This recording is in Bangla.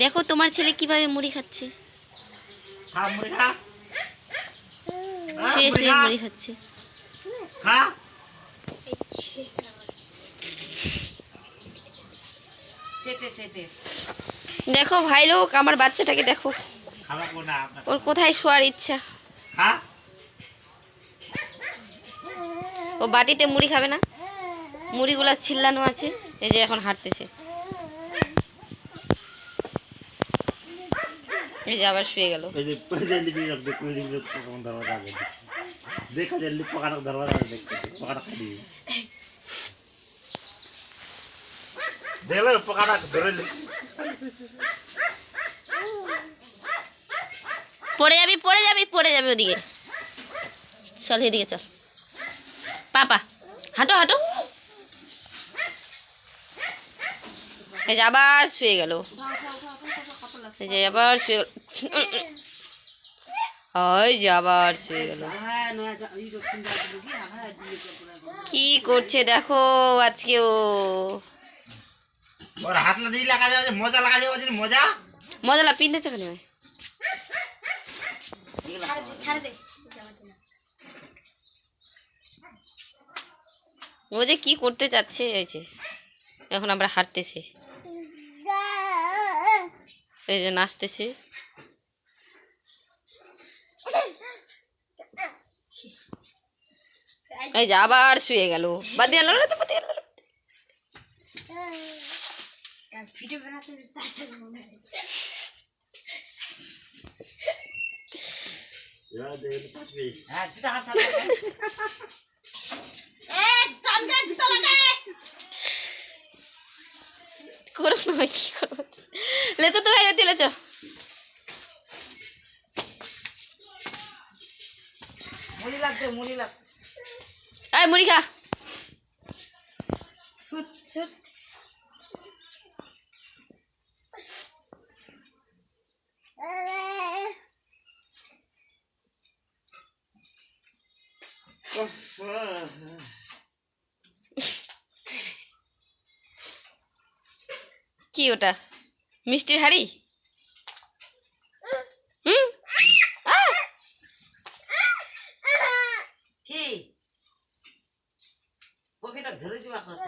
দেখো তোমার ছেলে কীভাবে মুড়ি খাচ্ছে। শুয়ে শুয়ে মুড়ি খাচ্ছে। দেখো ভাই লোক আমার বাচ্চাটাকে দেখো। ওর কোথায় শোয়ার ইচ্ছা? ও বাটিতে মুড়ি খাবে না? মুড়িগুলা ছিল্লানো আছে এই যে এখন হাঁটতেছে। এই যে আবার শুয়ে গেল। এই যে পয়দালি বি রখ দেখো এই কোন দরজা আছে দেখা। জলদি পকাড় দরজা আছে দেখতে পকাড় খালি দেখলে পকাড় ধরে পড়ে যাবি পড়ে যাবি পড়ে যাবি ওদিকে। চল এদিকে চল। পাপা হাঁটো হাঁটো। এই যে আবার শুয়ে গেল। এই যে আবার শুয়ে গেল। ওই যে আবার শুয়ে গেল। কি, করছে দেখো আজকে ও ওর হাত লাগি লাগা যাবে মজা লাগা যাবে মজা? মজা কেন ভাই ও যে কি করতে চাচ্ছে এই যে। এখন আমরা হাঁটতেছি। এই যে নাচতেছে। এই যে আবার শুয়ে গেল। বাদ দিয়ে আনলো না তো বাদ হ্যাঁ, হাতে। করো না কি করব লেচো তো ভাই ওই লেচো। মুড়ি লাগছে মুড়ি লাগ আয় মুড়ি খা। সুত সুত। কি ওটা? মিষ্টির হাড়ি? কি? ধরে দিবা কথা